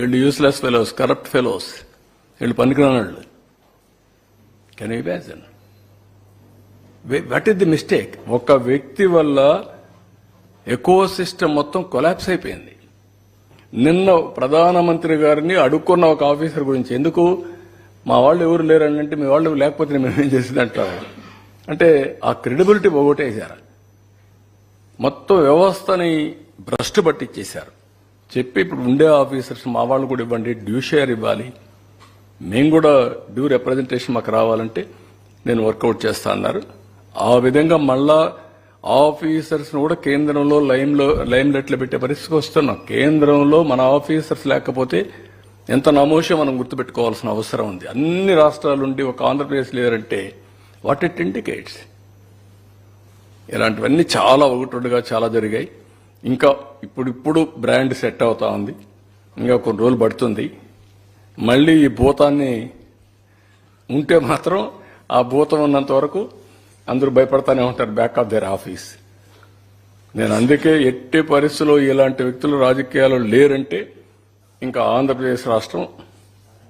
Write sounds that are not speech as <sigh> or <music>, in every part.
వీళ్ళు useless fellows corrupt fellows వీళ్ళు పనికిరాని వాళ్ళు can imagine what is the mistake ఒక వ్యక్తి వల్ల ఎకో సిస్టమ్ మొత్తం కొలాప్స్ అయిపోయింది. నిన్న ప్రధానమంత్రి గారిని అడుక్కున్న ఒక ఆఫీసర్ గురించి. ఎందుకు? మా వాళ్ళు ఎవరు లేరని అంటే మీ వాళ్ళు లేకపోతే మేము ఏం చేసిందంటారు అంటే ఆ క్రెడిబిలిటీ పోగొట్టేశారు. మొత్తం వ్యవస్థని భ్రష్టు పట్టించేశారు చెప్పి ఇప్పుడు ఉండే ఆఫీసర్స్ మా వాళ్ళు కూడా ఇవ్వండి డ్యూ షేర్ ఇవ్వాలి. మేము కూడా డ్యూ రిప్రజెంటేషన్ మాకు రావాలంటే నేను వర్కౌట్ చేస్తా అన్నారు. ఆ విధంగా మళ్ళా ఆఫీసర్స్ కూడా కేంద్రంలో లైమ్లో లైమ్ లెట్లు పెట్టే పరిస్థితికి వస్తున్నాం. కేంద్రంలో మన ఆఫీసర్స్ లేకపోతే ఎంత నమోషం మనం గుర్తుపెట్టుకోవాల్సిన అవసరం ఉంది. అన్ని రాష్ట్రాలు ఉండి ఒక ఆంధ్రప్రదేశ్ లేరంటే వాట్ ఇట్ ఇండికేట్స్. ఇలాంటివన్నీ చాలా ఒకటొడుగా చాలా జరిగాయి. ఇంకా ఇప్పుడిప్పుడు బ్రాండ్ సెట్ అవుతా ఉంది. ఇంకా కొన్ని రోజులు పడుతుంది. మళ్ళీ ఈ భూతాన్ని ఉంటే మాత్రం ఆ భూతం ఉన్నంత వరకు అందరూ భయపడతానే ఉంటారు బ్యాక్ ఆఫ్ దేర్ ఆఫీస్ నేను అందుకే ఎట్టి పరిస్థితుల్లో ఇలాంటి వ్యక్తులు రాజకీయాలు లేరంటే ఇంకా ఆంధ్రప్రదేశ్ రాష్ట్రం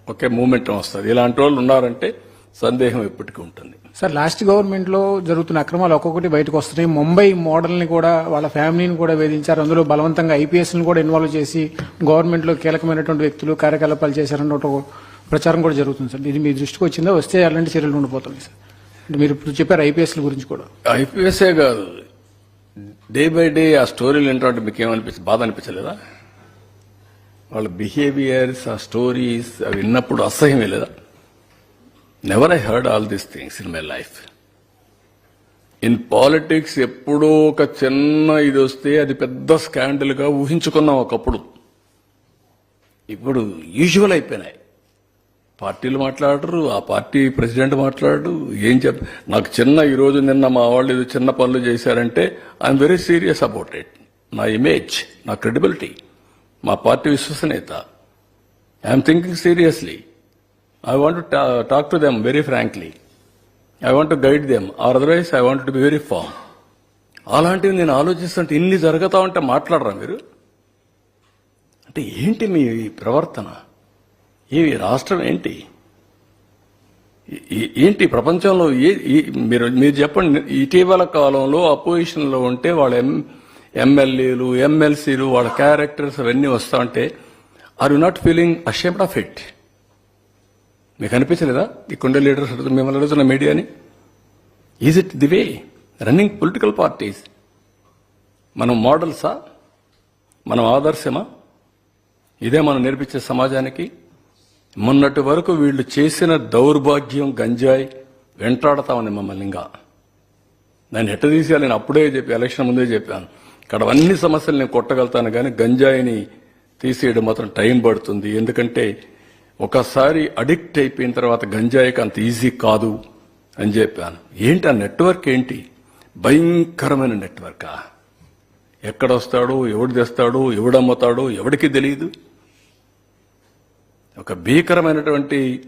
ఒకే మూమెంట్ వస్తుంది. ఇలాంటి వాళ్ళు ఉన్నారంటే సందేహం ఎప్పటికీ ఉంటుంది. సార్ లాస్ట్ గవర్నమెంట్లో జరుగుతున్న అక్రమాలు ఒక్కొక్కటి బయటకు వస్తున్నాయి. ముంబై మోడల్ని కూడా వాళ్ళ ఫ్యామిలీని కూడా వేధించారు. అందులో బలవంతంగా ఐపీఎస్ని కూడా ఇన్వాల్వ్ చేసి గవర్నమెంట్లో కీలకమైనటువంటి వ్యక్తులు కార్యకలాపాలు చేశారన్న ఒక ప్రచారం కూడా జరుగుతుంది సార్. ఇది మీ దృష్టికి వచ్చిందా? వస్తే అలాంటి చర్యలు ఉండిపోతుంది సార్? అంటే మీరు ఇప్పుడు చెప్పారు ఐపీఎస్ గురించి కూడా. ఐపీఎస్ఏ కాదు. డే బై డే ఆ స్టోరీలు ఏంటంటే మీకు ఏమనిపించింది బాధ అనిపించలేదా? వాళ్ళ బిహేవియర్స్ ఆ స్టోరీస్ అవి విన్నప్పుడు అసహ్యం లేదా? Never I heard all these things in my life in politics ఎప్పుడో ఒక చిన్న ఇది వస్తే అది పెద్ద స్కాండల్గా ఊహించుకున్నాం ఒకప్పుడు. ఇప్పుడు యూజువల్ అయిపోయినాయి. పార్టీలు మాట్లాడరు ఆ పార్టీ ప్రెసిడెంట్ మాట్లాడరు ఏం చెప్ నాకు చిన్న ఈరోజు నిన్న మా వాళ్ళు ఏదో చిన్న పనులు చేశారంటే I'm very serious about it నా ఇమేజ్ నా క్రెడిబిలిటీ మా పార్టీ విశ్వసనీయత. I'm thinking seriously I want talk to them very frankly I want guide them or otherwise I want to be very firm అలాంటివి నేను ఆలోచిస్తుంటే ఇన్ని జరుగుతా ఉంటే మాట్లాడరా మీరు? అంటే ఏంటి మీ ప్రవర్తన? ఈ రాష్ట్రం ఏంటి? ఏంటి ప్రపంచంలో ఏ మీరు మీరు చెప్పండి ఇటీవల కాలంలో అపోజిషన్లో ఉంటే వాళ్ళ ఎం ఎమ్మెల్యేలు ఎమ్మెల్సీలు వాళ్ళ క్యారెక్టర్స్ అవన్నీ వస్తా ఉంటే are you not feeling ashamed of it మీకు అనిపించలేదా? ఇక్కడుండే లీడర్స్ మిమ్మల్ని అడుగుతున్న మీడియాని? Is it the way running political parties మనం మోడల్సా? మనం ఆదర్శమా? ఇదే మనం నేర్పించే సమాజానికి? మొన్నటి వరకు వీళ్ళు చేసిన దౌర్భాగ్యం గంజాయి వెంటాడతామని ఉంది మమ్మల్ని ఇంకా. దాన్ని ఎట్ట తీసేయాలి? నేను అప్పుడే చెప్పి ఎలక్షన్ ముందే చెప్పాను. ఇక్కడ అన్ని సమస్యలు నేను కొట్టగలుగుతాను కానీ గంజాయిని తీసేయడం మాత్రం టైం పడుతుంది. ఎందుకంటే ఒకసారి అడిక్ట్ అయిపోయిన తర్వాత గంజాయికి అంత ఈజీ కాదు అని చెప్పాను. ఏంటి ఆ నెట్వర్క్ ఏంటి? భయంకరమైన నెట్వర్కా? ఎక్కడొస్తాడు ఎవడు తెస్తాడు ఎవడమ్ముతాడు ఎవడికి తెలియదు ఒక భీకరమైనటువంటి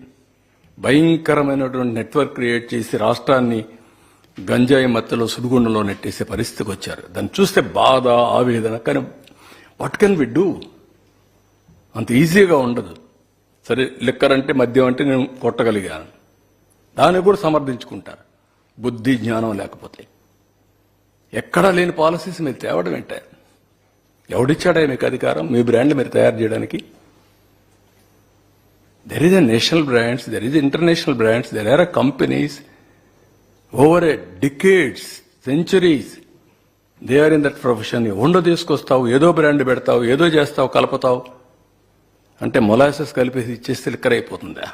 భయంకరమైనటువంటి నెట్వర్క్ క్రియేట్ చేసి రాష్ట్రాన్ని గంజాయి మత్తలో సుడిగుండంలో నెట్టేసే పరిస్థితికి వచ్చారు. దాన్ని చూస్తే బాధ ఆవేదన కానీ వాట్ కెన్ వి డూ అంత ఈజీగా ఉండదు. సరే లిక్కర్ అంటే మద్యం అంటే నేను కొట్టగలిగాను. దాన్ని కూడా సమర్థించుకుంటారు. బుద్ధి జ్ఞానం లేకపోతే. ఎక్కడా లేని పాలసీస్ మీరు తేవడం ఏంటే? ఎవడిచ్చాడా మీకు అధికారం? మీ బ్రాండ్ మీరు తయారు చేయడానికి? There is a national brands there is international brands there are companies over a decades centuries they are in that profession ఉండో తీసుకొస్తావు ఏదో బ్రాండ్ పెడతావు ఏదో చేస్తావు కలుపుతావు. అంటే మొలాసెస్ కలిపేసి ఇచ్చేస్తే లిక్కర్ అయిపోతుందా?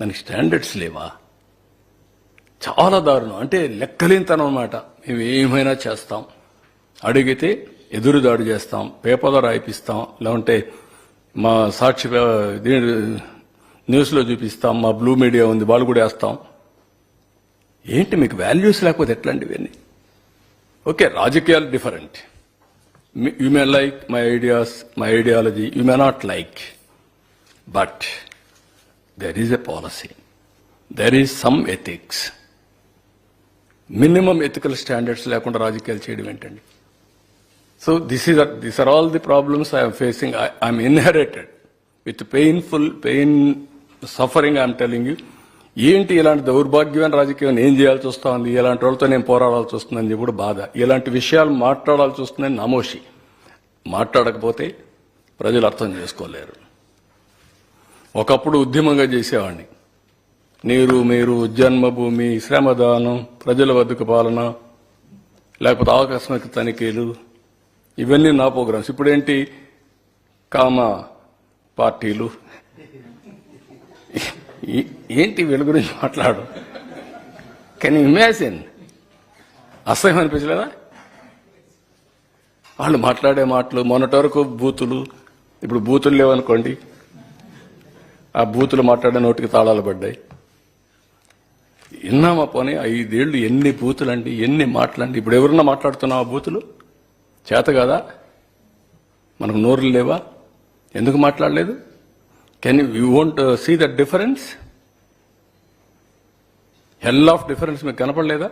దానికి స్టాండర్డ్స్ లేవా? చాలా దారుణం. అంటే లెక్కలేనితనం అనమాట మేము ఏమైనా చేస్తాం. అడిగితే ఎదురుదాడి చేస్తాం. పేపర్లో రాయిపిస్తాం. లేకుంటే మా సాక్షి దీని న్యూస్లో చూపిస్తాం. మా బ్లూ మీడియా ఉంది. వాళ్ళు కూడా వేస్తాం. ఏంటి మీకు వాల్యూస్ లేకపోతే ఎట్లాంటివన్నీ? ఓకే రాజకీయాలు different. You may like my ideas my ideology you may not like but there is a policy there is some ethics minimum ethical standards లేకుండా రాజకీయాలు చేయడం ఏంటండి? So this is this are all the problems I'm facing I'm inherited with painful pain suffering I'm telling you ఏంటి ఇలాంటి దౌర్భాగ్యమైన రాజకీయం ఏం చేయాల్సి వస్తుంది? ఇలాంటి వాళ్ళతో నేను పోరాడాల్సి వస్తుందని చెప్పి బాధ. ఇలాంటి విషయాలు మాట్లాడాల్సి వస్తుందని నమోషి మాట్లాడకపోతే ప్రజలు అర్థం చేసుకోలేరు. ఒకప్పుడు ఉద్యమంగా చేసేవాడిని. నీరు మీరు జన్మభూమి శ్రమదానం ప్రజల వద్దకు పాలన లేకపోతే ఆకస్మిక తనిఖీలు ఇవన్నీ నా ప్రోగ్రామ్స్. ఇప్పుడేంటి? కామ పార్టీలు. ఏంటి వీళ్ళ గురించి మాట్లాడు? కానీ ఇమాజిన్ అసహ్యం అనిపించలేదా? వాళ్ళు మాట్లాడే మాటలు మొన్నటి వరకు బూతులు ఇప్పుడు బూతులు లేవనుకోండి ఆ బూతులు మాట్లాడే నోటికి తాళాలు పడ్డాయి. విన్నామా పోనీ ఐదేళ్ళు ఎన్ని బూతులు అండి ఎన్ని మాటలండి ఇప్పుడు ఎవరన్నా మాట్లాడుతున్నావు ఆ బూతులు? చేత కదా? మనకు నోరులు లేవా? ఎందుకు మాట్లాడలేదు? Can you won't see that difference hell of difference మీకు కనపడలేదా?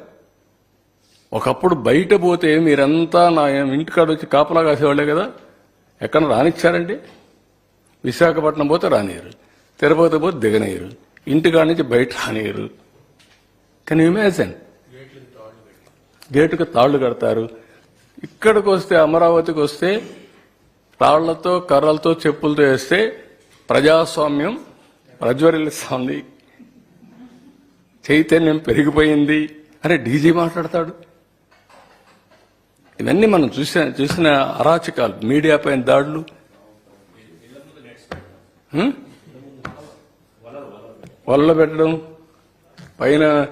ఒకప్పుడు బయట పోతే మీరంతా నా ఇంటికాడ వచ్చి కాపలా కాసేవాళ్ళే కదా? ఎక్కడ రానిచ్చారండి? విశాఖపట్నం పోతే రానియరు తిరుపతి పోతే దిగనేయరు ఇంటికాడ నుంచి బయట రానియరు కెన్ ఇమాజిన్ గేటుకు తాళ్ళు కడతారు. ఇక్కడికి వస్తే అమరావతికి వస్తే తాళ్ళతో కర్రలతో చెప్పులతో వేస్తే ప్రజాస్వామ్యం ప్రజ్వరిల్లిస్తోంది చైతన్యం పెరిగిపోయింది అరే డీజీ మాట్లాడతాడు. ఇవన్నీ మనం చూసిన చూసిన అరాచకాలు. మీడియా పైన దాడులు. వల్ల పెట్టడం. పైన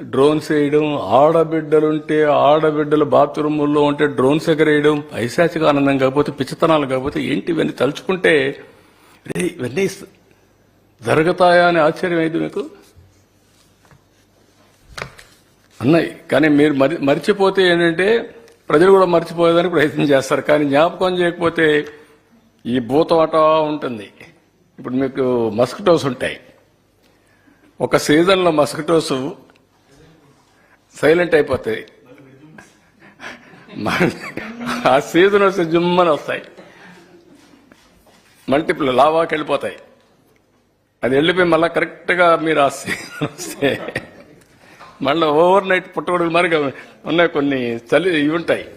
డ్రోన్స్ వేయడం. ఆడబిడ్డలుంటే ఆడబిడ్డలు బాత్రూముల్లో ఉంటే డ్రోన్స్ ఎగరేయడం. పైశాచిక ఆనందం కాకపోతే పిచ్చితనాలు కాకపోతే ఏంటి ఇవన్నీ తలుచుకుంటే రే ఇవన్నీ జరుగుతాయా అని ఆశ్చర్యం అయింది మీకు? అన్నాయి కానీ మీరు మరి మర్చిపోతే ఏంటంటే ప్రజలు కూడా మర్చిపోయేదానికి ప్రయత్నం చేస్తారు. కానీ జ్ఞాపకం చేయకపోతే ఈ భూతవాట ఉంటుంది. ఇప్పుడు మీకు మస్కిటోస్ ఉంటాయి. ఒక సీజన్లో మస్కిటోస్ సైలెంట్ అయిపోతాయి. <laughs> ఆ సీజన్ వస్తే జుమ్మని వస్తాయి. మల్టిపుల్ లావాకి వెళ్ళిపోతాయి. అది వెళ్ళిపోయి మళ్ళీ కరెక్ట్గా మీరు వస్తే మళ్ళీ ఓవర్ నైట్ పుట్టగొడుగులు మరి ఉన్నాయి కొన్ని చలి ఇవి ఉంటాయి.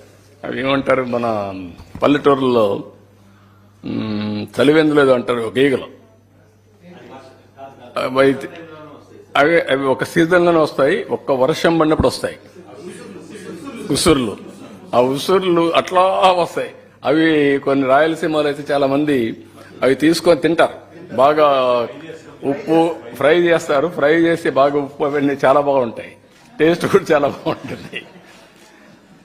అవి ఏమంటారు మన పల్లెటూరులో మ్, చలివెందులు ఏదో అంటారు ఒక ఈగలు. అవి అయితే- అవి అవి ఒక సీజన్లోనే వస్తాయి ఒక్క వర్షం పడినప్పుడు వస్తాయి. ఉసుర్లు. ఆ ఉసుర్లు అట్లా వస్తాయి. అవి కొన్ని రాయలసీమలో అయితే చాలా మంది అవి తీసుకొని తింటారు. బాగా ఉప్పు ఫ్రై చేస్తారు. ఫ్రై చేసి బాగా ఉప్పు అవన్నీ చాలా బాగుంటాయి. టేస్ట్ కూడా చాలా బాగుంటుంది.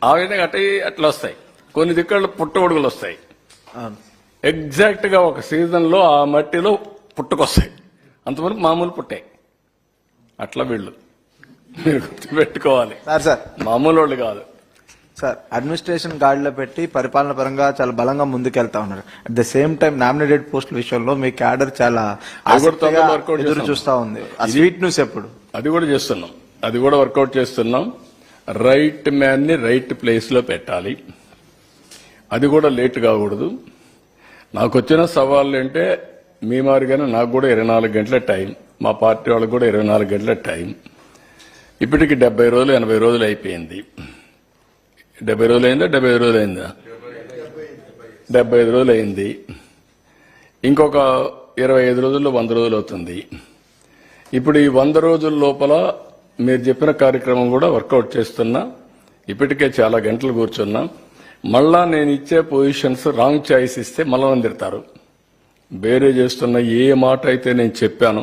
ఆ విధంగా అట్ట అట్లా వస్తాయి. కొన్ని దిక్కళ్ళు పుట్టగొడుగులు వస్తాయి. ఎగ్జాక్ట్గా ఒక సీజన్లో ఆ మట్టిలో పుట్టుకొస్తాయి. అంతవరకు మామూలు పుట్టాయి అట్లా వీళ్ళు. మీరు గుర్తుపెట్టుకోవాలి. మామూలు వాళ్ళు కాదు. సార్ అడ్మినిస్ట్రేషన్ గాడిలో పెట్టి పరిపాలన పరంగా చాలా బలంగా ముందుకెళ్తా ఉన్నారు. At the same time nominated పోస్టుల విషయంలో మీ క్యాడర్ చాలా ఎదురు చేస్తాం. ఉంది. స్వీట్ న్యూస్ ఎప్పుడు? అది కూడా చేస్తున్నాం. అది కూడా వర్కౌట్ చేస్తున్నాం. రైట్ మ్యాన్ని రైట్ ప్లేస్లో పెట్టాలి. అది కూడా లేట్ కాకూడదు. నాకు వచ్చిన సవాళ్ళు అంటే మీ మాదిరిగానే నాకు కూడా ఇరవై నాలుగు గంటల టైం మా పార్టీ వాళ్ళకి కూడా ఇరవై నాలుగు గంటల టైం ఇప్పటికి డెబ్బై రోజులు ఎనభై రోజులు అయిపోయింది. డెబ్బై రోజులు అయిందా డెబ్బై ఐదు రోజులు అయిందా డెబ్బై ఐదు రోజులు అయింది ఇంకొక ఇరవై ఐదు రోజుల్లో వంద రోజులు అవుతుంది. ఇప్పుడు ఈ వంద రోజుల లోపల మీరు చెప్పిన కార్యక్రమం కూడా వర్కౌట్ చేస్తున్నా. ఇప్పటికే చాలా గంటలు కూర్చున్నా. మళ్ళా నేను ఇచ్చే పొజిషన్స్ రాంగ్ చాయిస్ ఇస్తే మళ్ళా తిడతారు. వేరే చేస్తున్న ఏ మాట అయితే నేను చెప్పాను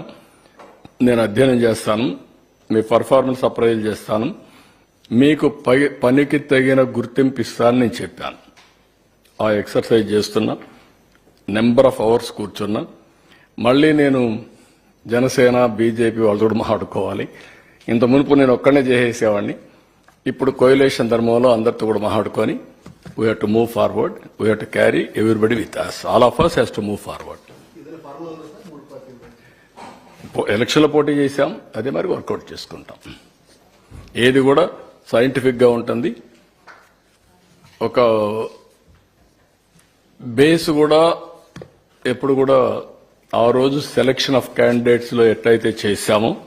నేను అధ్యయనం చేస్తాను మీ పర్ఫార్మెన్స్ అప్రైజ్ చేస్తాను. మీకు పై- పనికి తగిన గుర్తింపు ఇస్తానని నేను చెప్పాను. ఆ ఎక్సర్సైజ్ చేస్తున్నా. నెంబర్ ఆఫ్ అవర్స్ కూర్చున్నా. మళ్ళీ నేను జనసేన బీజేపీ వాళ్ళతో కూడా మాట్లాడుకోవాలి. ఇంత మునుపు నేను ఒక్కడనే చేసేసేవాడిని. ఇప్పుడు కోయిలేషన్ ధర్మంలో అందరితో కూడా మాట్లాడుకొని we have to move forward we have to carry everybody with us all of us has to move forward ఎలక్షన్లో పోటీ చేశాం. అదే మరి వర్కౌట్ చేసుకుంటాం. ఏది కూడా సైంటిఫిక్గా ఉంటుంది. ఒక బేస్ కూడా ఎప్పుడు కూడా ఆ రోజు సెలక్షన్ ఆఫ్ క్యాండిడేట్స్లో ఎట్లయితే చేశామో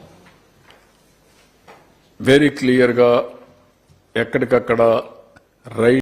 వెరీ క్లియర్గా ఎక్కడికక్కడ రైట్